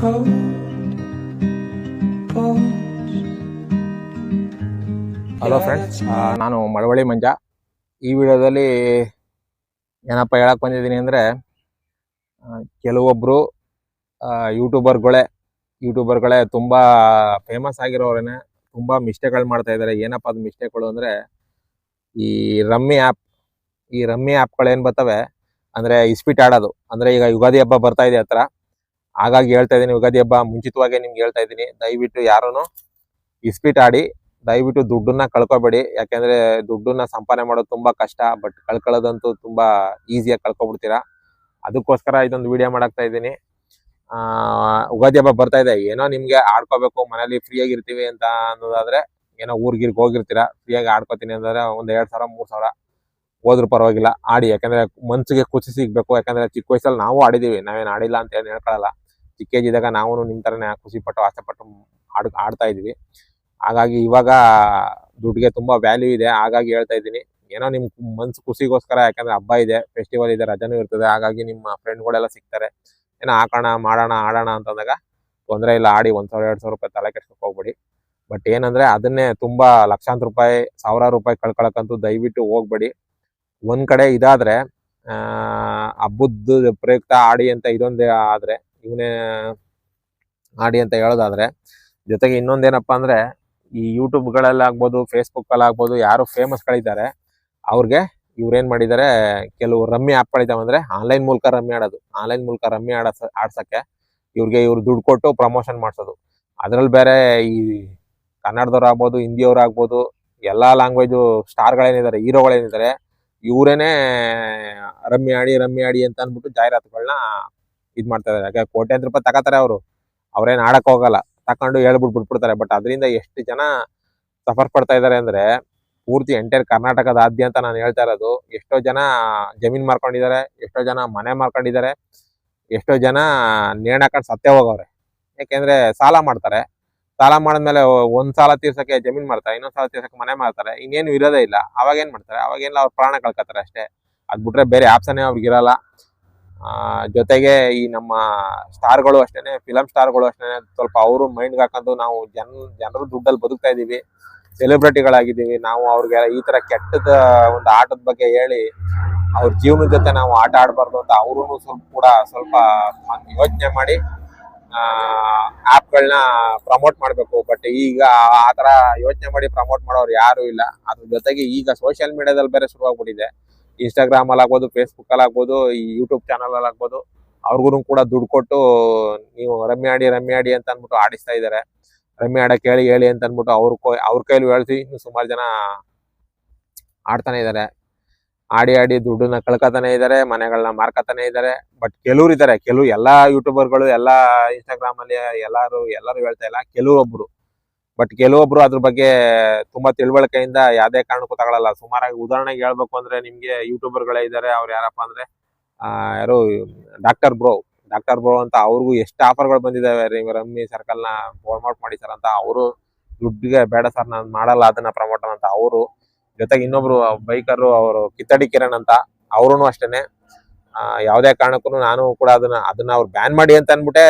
cold hello friends ನಾನು ಮಳವಳ್ಳಿ ಮಂಜ. ಈ ವಿಡಿಯೋದಲ್ಲಿ ಏನಪ್ಪ ಹೇಳಕ್ ಬಂದಿದ್ದೀನಿ ಅಂದರೆ ಕೆಲವೊಬ್ಬರು ಯೂಟ್ಯೂಬರ್ಗಳೇ ಯೂಟ್ಯೂಬರ್ಗಳೇ ತುಂಬ ಫೇಮಸ್ ಆಗಿರೋರೇನೆ ತುಂಬ ಮಿಸ್ಟೇಕ್ಗಳು ಮಾಡ್ತಾ ಇದ್ದಾರೆ ಏನಪ್ಪ ಅದು ಮಿಸ್ಟೇಕ್ಗಳು ಅಂದರೆ ಈ ರಮ್ಮಿ ಆ್ಯಪ್ ಈ ರಮ್ಮಿ ಆ್ಯಪ್ಗಳೇನು ಏನು ಬರ್ತವೆ ಅಂದರೆ ಇಸ್ಪೀಟ್ ಆಡೋದು. ಅಂದರೆ ಈಗ ಯುಗಾದಿ ಹಬ್ಬ ಬರ್ತಾ ಇದೆ ಹತ್ರ. ಹಾಗಾಗಿ ಹೇಳ್ತಾ ಇದ್ದೀನಿ, ಯುಗಾದಿ ಹಬ್ಬ ಮುಂಚಿತವಾಗಿ ನಿಮ್ಗೆ ಹೇಳ್ತಾ ಇದ್ದೀನಿ. ದಯವಿಟ್ಟು ಯಾರೂ ಇಸ್ಪೀಟ್ ಆಡಿ, ದಯವಿಟ್ಟು ದುಡ್ಡನ್ನ ಕಳ್ಕೊಬೇಡಿ. ಯಾಕೆಂದ್ರೆ ದುಡ್ಡನ್ನ ಸಂಪಾದನೆ ಮಾಡೋದು ತುಂಬಾ ಕಷ್ಟ ಬಟ್ ಕಳ್ಕೊಳ್ಳೋದಂತೂ ತುಂಬಾ ಈಸಿಯಾಗಿ ಕಳ್ಕೊಬಿಡ್ತೀರಾ? ಅದಕ್ಕೋಸ್ಕರ ಇದೊಂದು ವಿಡಿಯೋ ಮಾಡಾಕ್ತಾ ಇದ್ದೀನಿ. ಆ, ಯುಗಾದಿ ಹಬ್ಬ ಬರ್ತಾ ಇದೆ. ಏನೋ ನಿಮ್ಗೆ ಆಡ್ಕೋಬೇಕು ಮನೇಲಿ ಫ್ರೀಯಾಗಿ ಇರ್ತೀವಿ ಅಂತ ಅನ್ನೋದಾದ್ರೆ, ಏನೋ ಊರ್ಗಿರ್ಗೆ ಹೋಗಿರ್ತೀರಾ? ಫ್ರೀಯಾಗಿ ಆಡ್ಕೋತೀನಿ ಅಂದ್ರೆ ಒಂದ್ ಎರಡ್ ಸಾವಿರ, ಮೂರ್ ಸಾವಿರ ಹೋದ್ರು ಪರವಾಗಿಲ್ಲ. ಆಡಿ, ಯಾಕಂದ್ರೆ ಮನ್ಸಿಗೆ ಖುಷಿ ಸಿಗ್ಬೇಕು. ಯಾಕಂದ್ರೆ ಚಿಕ್ಕ ವಯಸ್ಸಲ್ಲಿ ನಾವು ಆಡಿದೀವಿ. ನಾವೇನು ಆಡಿಲ್ಲ ಅಂತ ಏನು ಹೇಳ್ಕೊಳಲ್ಲ. ಚಿಕ್ಕ ಏಜ್ ಇದ್ದಾಗ ನಾವು ನಿಮ್ ತರನೇ ಖುಷಿ ಪಟ್ಟು ಆಸೆ ಪಟ್ಟು ಆಡ್, ಆಡ್ತಾ ಇದೀವಿ. ಹಾಗಾಗಿ ಇವಾಗ ದುಡ್ಡಿಗೆ ತುಂಬಾ ವ್ಯಾಲ್ಯೂ ಇದೆ. ಹಾಗಾಗಿ ಹೇಳ್ತಾ ಇದ್ದೀನಿ. ಏನೋ ನಿಮ್ ಮನ್ಸು ಖುಷಿಗೋಸ್ಕರ, ಯಾಕಂದ್ರೆ ಹಬ್ಬ ಇದೆ ಫೆಸ್ಟಿವಲ್ ಇದೆ, ರಜಾನೂ ಇರ್ತದೆ. ಹಾಗಾಗಿ ನಿಮ್ಮ ಫ್ರೆಂಡ್ಗಳೆಲ್ಲ ಸಿಗ್ತಾರೆ. ಏನೋ ಹಾಕೋಣ, ಮಾಡೋಣ, ಆಡೋಣ ಅಂತಂದಾಗ ತೊಂದರೆ ಇಲ್ಲ. ಆಡಿ ಒಂದ್ ಸಾವಿರ, ಎರಡ್ ಸಾವಿರ ರೂಪಾಯಿ ತಲೆ ಕೆಡ್ಸ್ಕೊಕ್ ಹೋಗ್ಬಿಡಿ. ಬಟ್ ಏನಂದ್ರೆ ಅದನ್ನೇ ತುಂಬಾ ಲಕ್ಷಾಂತರ ರೂಪಾಯಿ, ಸಾವಿರಾರು ರೂಪಾಯಿ ಕಳ್ಕೊಳಕ್ಕಂತೂ ದಯವಿಟ್ಟು ಹೋಗ್ಬೇಡಿ. ಒಂದ್ ಕಡೆ ಇದಾದ್ರೆ, ಆ ಹಬ್ಬದ ಪ್ರಯುಕ್ತ ಆಡಿ ಅಂತ ಇದೊಂದೇ ಆದ್ರೆ ಇವನೇ ಆಡಿ ಅಂತ ಹೇಳೋದಾದ್ರೆ, ಜೊತೆಗೆ ಇನ್ನೊಂದೇನಪ್ಪಾ ಅಂದ್ರೆ, ಈ ಯೂಟ್ಯೂಬ್ಗಳಲ್ಲಿ ಆಗ್ಬೋದು ಫೇಸ್ಬುಕ್ ಅಲ್ಲಿ ಆಗ್ಬೋದು, ಯಾರು ಫೇಮಸ್ ಗಳಿದ್ದಾರೆ, ಅವ್ರಿಗೆ ಇವ್ರೇನ್ ಮಾಡಿದ್ದಾರೆ, ಕೆಲವು ರಮ್ಮಿ ಆ್ಯಪ್ಗಳಿದ್ದಾವೆ ಅಂದ್ರೆ ಆನ್ಲೈನ್ ಮೂಲಕ ರಮ್ಮಿ ಆಡೋದು. ಆನ್ಲೈನ್ ಮೂಲಕ ರಮ್ಮಿ ಆಡಸ, ಆಡ್ಸಕ್ಕೆ ಇವ್ರಿಗೆ ಇವ್ರು ದುಡ್ಡು ಕೊಟ್ಟು ಪ್ರಮೋಷನ್ ಮಾಡ್ಸೋದು. ಅದ್ರಲ್ಲಿ ಬೇರೆ ಈ ಕನ್ನಡದವ್ರು ಆಗ್ಬೋದು, ಹಿಂದಿಯವ್ರು ಆಗ್ಬೋದು, ಎಲ್ಲಾ ಲ್ಯಾಂಗ್ವೇಜು ಸ್ಟಾರ್ಗಳೇನಿದ್ದಾರೆ, ಹೀರೋಗಳೇನಿದ್ದಾರೆ, ಇವರೇನೇ ರಮ್ಮಿ ಆಡಿ ರಮ್ಮಿ ಆಡಿ ಅಂತ ಅಂದ್ಬಿಟ್ಟು ಜಾಹೀರಾತುಗಳನ್ನ ಇದ್ ಮಾಡ್ತಾ ಇದಾರೆ. ಯಾಕೆ ಕೋಟ್ಯಾಂತರ ರೂಪಾಯಿ ತಗೋತಾರೆ ಅವರು. ಅವ್ರೇನ್ ಆಡಕ್ ಹೋಗಲ್ಲ. ತಕೊಂಡು ಹೇಳ್ಬಿಟ್ಟು ಬಿಟ್ಬಿಡ್ತಾರೆ. ಬಟ್ ಅದರಿಂದ ಎಷ್ಟು ಜನ ಸಫರ್ ಪಡ್ತಾ ಇದಾರೆ ಅಂದ್ರೆ ಪೂರ್ತಿ ಎಂಟೈರ್ ಕರ್ನಾಟಕದಾದ್ಯಂತ ನಾನು ಹೇಳ್ತಾ ಇರೋದು ಎಷ್ಟೋ ಜನ ಜಮೀನ್ ಮಾರ್ಕೊಂಡಿದ್ದಾರೆ, ಎಷ್ಟೋ ಜನ ಮನೆ ಮಾರ್ಕೊಂಡಿದ್ದಾರೆ, ಎಷ್ಟೋ ಜನ ನೇಣ್ ಹಾಕೊಂಡು ಸತ್ಯ ಹೋಗವ್ರೆ. ಯಾಕೆಂದ್ರೆ ಸಾಲ ಮಾಡ್ತಾರೆ. ಸಾಲ ಮಾಡಿದ್ಮೇಲೆ ಒಂದ್ ಸಾಲ ತೀರ್ಸಕ್ಕೆ ಜಮೀನ್ ಮಾಡ್ತಾರೆ ಇನ್ನೊಂದ್ ಸಾಲ ತೀರ್ಸಕ್ಕೆ ಮನೆ ಮಾಡ್ತಾರೆ ಇನ್ನೇನು ಇರೋದೇ ಇಲ್ಲ. ಅವಾಗ ಏನ್ ಮಾಡ್ತಾರೆ? ಅವಾಗ ಏನಿಲ್ಲ ಅವ್ರ ಪ್ರಾಣ ಕಳ್ಕೊತಾರೆ ಅಷ್ಟೇ. ಅದ್ ಬಿಟ್ರೆ ಬೇರೆ ಆಪ್ಷನ್ ಅವ್ರಿಗೆ ಇರಲ್ಲ ಜೊತೆಗೆ ಈ ನಮ್ಮ ಸ್ಟಾರ್ಗಳು ಅಷ್ಟೇನೆ ಫಿಲಂ ಸ್ಟಾರ್ಗಳು ಅಷ್ಟೇನೆ, ಸ್ವಲ್ಪ ಅವರು ಮೈಂಡ್ ಹಾಕೊಂಡು ನಾವು ಜನ, ಜನರ ದುಡ್ಡಲ್ಲಿ ಬದುಕ್ತಾ ಇದೀವಿ ಸೆಲೆಬ್ರಿಟಿಗಳಾಗಿದ್ದೀವಿ ನಾವು ಅವ್ರಿಗೆ ಈ ತರ ಕೆಟ್ಟದ ಒಂದು ಆಟದ ಬಗ್ಗೆ ಹೇಳಿ, ಅವ್ರ ಜೀವನದ ಜೊತೆ ನಾವು ಆಟ ಆಡಬಾರ್ದು ಅಂತ ಅವರು ಸ್ವಲ್ಪ ಕೂಡ ಸ್ವಲ್ಪ ಯೋಚನೆ ಮಾಡಿ ಆ್ಯಪ್ಗಳನ್ನ ಪ್ರಮೋಟ್ ಮಾಡಬೇಕು. ಬಟ್ ಈಗ ಆ ತರ ಯೋಚನೆ ಮಾಡಿ ಪ್ರಮೋಟ್ ಮಾಡೋರು ಯಾರು ಇಲ್ಲ. ಅದ್ರ ಜೊತೆಗೆ ಈಗ ಸೋಷಿಯಲ್ ಮೀಡಿಯಾದಲ್ಲಿ ಬೇರೆ ಶುರುವಾಗ್ಬಿಟ್ಟಿದೆ. ಇನ್ಸ್ಟಾಗ್ರಾಮ್ ಅಲ್ಲಿ ಆಗ್ಬೋದು ಫೇಸ್ಬುಕ್ ಅಲ್ಲಿ ಆಗ್ಬೋದು ಈ ಯೂಟ್ಯೂಬ್ ಚಾನಲ್ ಅಲ್ಲಿ ಆಗ್ಬೋದು ಅವ್ರಿಗೂ ಕೂಡ ದುಡ್ಡು ಕೊಟ್ಟು ನೀವು ರಮ್ಮಿ ಆಡಿ ರಮ್ಮಿ ಆಡಿ ಅಂತ ಅಂದ್ಬಿಟ್ಟು ಆಡಿಸ್ತಾ ಇದ್ದಾರೆ ರಮ್ಮಿ ಆಡಕ್ಕೆ ಹೇಳಿ ಹೇಳಿ ಅಂತ ಅಂದ್ಬಿಟ್ಟು ಅವ್ರ ಅವ್ರ ಕೈಲಿ ಹೇಳ್ಸಿ ಇನ್ನು ಸುಮಾರು ಜನ ಆಡ್ತಾನೆ ಇದ್ದಾರೆ ಆಡಿ ಆಡಿ ದುಡ್ಡನ್ನ ಕಳ್ಕೊತಾನೆ ಇದ್ದಾರೆ ಮನೆಗಳನ್ನ ಮಾರ್ಕತಾನೆ ಇದ್ದಾರೆ ಬಟ್ ಕೆಲವ್ರು ಇದ್ದಾರೆ ಕೆಲವು ಎಲ್ಲಾ ಯೂಟ್ಯೂಬರ್ಗಳು ಎಲ್ಲಾ ಇನ್ಸ್ಟಾಗ್ರಾಮ್ ಅಲ್ಲಿ ಎಲ್ಲಾರು, ಎಲ್ಲರೂ ಹೇಳ್ತಾ ಇಲ್ಲ ಕೆಲವೊಬ್ರು ಬಟ್ ಕೆಲವೊಬ್ರು ಅದ್ರ ಬಗ್ಗೆ ತುಂಬಾ ತಿಳುವಳಿಕೆಯಿಂದ ಯಾವ್ದೇ ಕಾರಣಕ್ಕೂ ತಗೊಳಲ್ಲ. ಸುಮಾರಾಗಿ ಉದಾಹರಣೆಗೆ ಹೇಳ್ಬೇಕು ಅಂದ್ರೆ ನಿಮ್ಗೆ ಯೂಟ್ಯೂಬರ್ಗಳೇ ಇದ್ದಾರೆ ಅವ್ರು ಯಾರಪ್ಪ ಅಂದ್ರೆ, ಆ, ಯಾರು ಡಾಕ್ಟರ್ ಬ್ರೋ ಡಾಕ್ಟರ್ ಬ್ರೋ ಅಂತ ಅವ್ರಿಗೂ ಎಷ್ಟು ಆಫರ್ಗಳು ಬಂದಿದ್ದಾವೆ ರೀ- ರಮ್ಮಿ ಸರ್ಕಲ್ನ ಪ್ರಮೋಟ್ ಮಾಡಿ ಸರ್ ಅಂತ. ಅವರು ದುಡ್ಡಿಗೆ ಬೇಡ ಸರ್ ನಾನು ಮಾಡಲ್ಲ, ಅದನ್ನ ಪ್ರಮೋಟ್ ಅಂತ. ಅವರು ಜೊತೆಗೆ ಇನ್ನೊಬ್ರು ಬೈಕರು ಅವರು ಕಿತ್ತಡಿ ಕಿರಣ್ ಅಂತ ಅವ್ರು ಅಷ್ಟೇನೆ. ಯಾವ್ದೇ ಕಾರಣಕ್ಕೂ ನಾನು ಕೂಡ ಅದನ್ನ ಅದನ್ನ ಅವ್ರು ಬ್ಯಾನ್ ಮಾಡಿ ಅಂತ ಅನ್ಬಿಟ್ಟೆ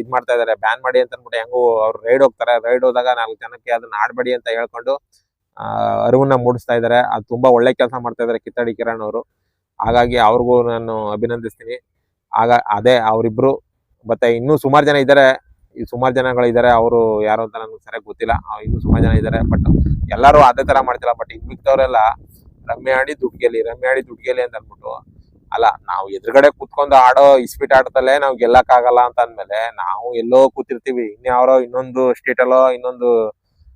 ಇದ್ ಮಾಡ್ತಾ ಇದಾರೆ. ಬ್ಯಾನ್ ಮಾಡಿ ಅಂತ ಅನ್ಬಿಟ್ಟೆ ಹೆಂಗು ಅವ್ರು ರೈಡ್ ಹೋಗ್ತಾರೆ. ರೈಡ್ ಹೋದಾಗ ನಾಲ್ಕು ಜನಕ್ಕೆ ಅದನ್ನ ಆಡ್ಬೇಡಿ ಅಂತ ಹೇಳ್ಕೊಂಡು ಅರಿವನ್ನ ಮೂಡಿಸ್ತಾ ಇದಾರೆ. ಅದು ತುಂಬಾ ಒಳ್ಳೆ ಕೆಲಸ ಮಾಡ್ತಾ ಇದಾರೆ ಕಿತ್ತಡಿ ಕಿರಣ್ ಅವರು. ಹಾಗಾಗಿ ಅವ್ರಿಗೂ ನಾನು ಅಭಿನಂದಿಸ್ತೀನಿ. ಆಗ, ಅದೇ ಅವರಿಬ್ರು, ಮತ್ತೆ ಇನ್ನೂ ಸುಮಾರು ಜನ ಇದ್ದಾರೆ ಈ ಸುಮಾರು ಜನಗಳು ಇದ್ದಾರೆ ಅವರು ಯಾರು ಅಂತ ನನಗೆ ಸರಿಯಾಗಿ ಗೊತ್ತಿಲ್ಲ. ಇನ್ನೂ ಸುಮಾರು ಜನ ಇದ್ದಾರೆ ಬಟ್ ಎಲ್ಲರೂ ಅದೇ ತರ ಮಾಡ್ತಿಲ್ಲ. ಬಟ್ ಇನ್ ಮಿಕ್ದವರೆಲ್ಲ ರಮ್ಮೆ ಆಡಿ ದುಡ್ಡು ಗೆಲ್ಲಿ ಗೆಲ್ಲಿ ಅಂತ ಅನ್ಬಿಟ್ಟು ಅಲ್ಲ, ನಾವು ಎದುರುಗಡೆ ಕೂತ್ಕೊಂಡು ಆಡೋ ಇಸ್ಪೀಟ್ ಆಟದಲ್ಲೇ ನಾವು ಗೆಲ್ಲಕ್ಕಾಗಲ್ಲ ಅಂತ ಅಂದ್ಮೇಲೆ ನಾವು ಎಲ್ಲೋ ಕೂತಿರ್ತೀವಿ. ಇನ್ಯಾವ್ರೋ ಇನ್ನೊಂದು ಸ್ಟೇಟ್ ಅಲ್ಲೋ, ಇನ್ನೊಂದು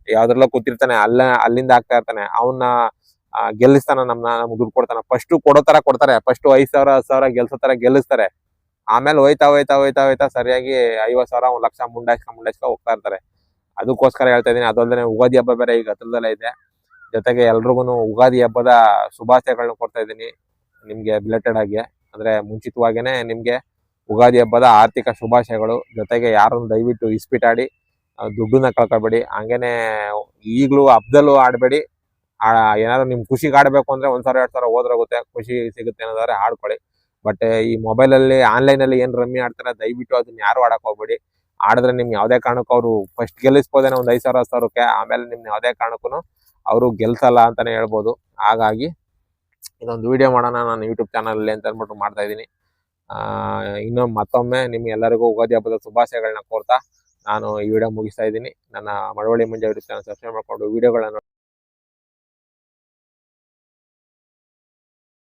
ಯಾವ್ದ್ರಲ್ಲೋ ಕೂತಿರ್ತಾನೆ, ಅಲ್ಲ, ಅಲ್ಲಿಂದ ಆಗ್ತಾ ಇರ್ತಾನೆ. ಅವನ್ನ ಗೆಲ್ಲಿಸ್ತಾನ, ನಮ್ನ, ನಮ್ಗೆ ದುಡ್ಡು ಕೊಡ್ತಾನ. ಫಸ್ಟ್ ಕೊಡೋ ತರ ಕೊಡ್ತಾರೆ. ಫಸ್ಟ್ ಐದ್ ಸಾವಿರ, ಹತ್ತು ಸಾವಿರ ಗೆಲ್ಸೋ ತರ ಗೆಲ್ಲಿಸ್ತಾರೆ. ಆಮೇಲೆ ಹೋಯ್ತಾ ಹೋಯ್ತಾ ಹೋಯ್ತಾ ಹೋಯ್ತಾ ಸರಿಯಾಗಿ ಐವತ್ ಸಾವಿರ, ಒಂದ್ ಲಕ್ಷ ಮುಂಡಾಯ್ಸ್ಕ ಮುಂಡಾಯ್ಸ್ಕ ಹೋಗ್ತಾ ಇರ್ತಾರೆ. ಅದಕ್ಕೋಸ್ಕರ ಹೇಳ್ತಾ ಇದೀನಿ ಅದಲ್ಲದೆ ಉಗಾದಿ ಹಬ್ಬ ಬೇರೆ ಈಗ ಹತ್ರದಲ್ಲೇ ಇದೆ. ಜೊತೆಗೆ ಎಲ್ರಿಗೂ ಉಗಾದಿ ಹಬ್ಬದ ಶುಭಾಶಯಗಳನ್ನ ಕೊಡ್ತಾ ಇದ್ದೀನಿ. ನಿಮ್ಗೆ ರಿಲೇಟೆಡ್ ಆಗಿ. ಅಂದ್ರೆ ಮುಂಚಿತವಾಗೇನೆ ನಿಮ್ಗೆ ಉಗಾದಿ ಹಬ್ಬದ ಆರ್ಥಿಕ ಶುಭಾಶಯಗಳು. ಜೊತೆಗೆ ಯಾರನ್ನು ದಯವಿಟ್ಟು ಇಸ್ಪಿಟ್ ಆಡಿ ಆ, ದುಡ್ಡನ್ನ ಕಳ್ಕೊಬೇಡಿ. ಹಂಗೇನೆ ಈಗಲೂ ಹಬ್ಬದಲ್ಲೂ ಆಡಬೇಡಿ. ಏನಾದ್ರು ನಿಮ್ಮ ಖುಷಿಗೆ ಆಡ್ಬೇಕು ಅಂದ್ರೆ ಒಂದ್ ಸಾವಿರ ಎರಡ್ ಸಾವಿರ ಹೋದ್ರಾಗುತ್ತೆ. ಖುಷಿ ಸಿಗುತ್ತೆ ಅನ್ನೋದಾದ್ರೆ ಆಡ್ಕೊಳ್ಳಿ. ಬಟ್ ಈ ಮೊಬೈಲ್ ಅಲ್ಲಿ ಆನ್ಲೈನ್ ಅಲ್ಲಿ ಏನ್ ರಮ್ಮಿ ಆಡ್ತಾರೆ ದಯವಿಟ್ಟು ಅದನ್ನ ಯಾರು ಆಡಕ್ ಹೋಗ್ಬೇಡಿ. ಆಡಿದ್ರೆ ನಿಮ್ಗೆ ಯಾವುದೇ ಕಾರಣಕ್ಕೂ ಅವರು ಫಸ್ಟ್ ಗೆಲ್ಲಿಸ್ಬೋದೇನೋ ಒಂದು ಐದು ಸಾವಿರ ಸಾವಿರಕ್ಕೆ ಆಮೇಲೆ ನಿಮ್ಗೆ ಯಾವುದೇ ಕಾರಣಕ್ಕೂ ಅವರು ಗೆಲ್ಸಲ್ಲ ಅಂತಾನೆ ಹೇಳ್ಬೋದು. ಹಾಗಾಗಿ ಇದೊಂದು ವಿಡಿಯೋ ಮಾಡೋಣ ನಾನು ಯೂಟ್ಯೂಬ್ ಚಾನಲಲ್ಲಿ ಅಂತ ಅಂದ್ಬಿಟ್ಟು ಮಾಡ್ತಾ ಇದ್ದೀನಿ. ಇನ್ನೂ ಮತ್ತೊಮ್ಮೆ ನಿಮ್ಗೆ ಎಲ್ಲರಿಗೂ ಉಗಾದಿ ಹಬ್ಬದ ಶುಭಾಶಯಗಳನ್ನ ಕೋರ್ತಾ ನಾನು ಈ ವಿಡಿಯೋ ಮುಗಿಸ್ತಾ ಇದ್ದೀನಿ. ನನ್ನ ಮಳವಳ್ಳಿ ಮುಂಜಾನೆ ಚಾನಲ್ ಸಬ್ಸ್ಕ್ರೈಬ್ ಮಾಡ್ಕೊಂಡು ವಿಡಿಯೋಗಳನ್ನ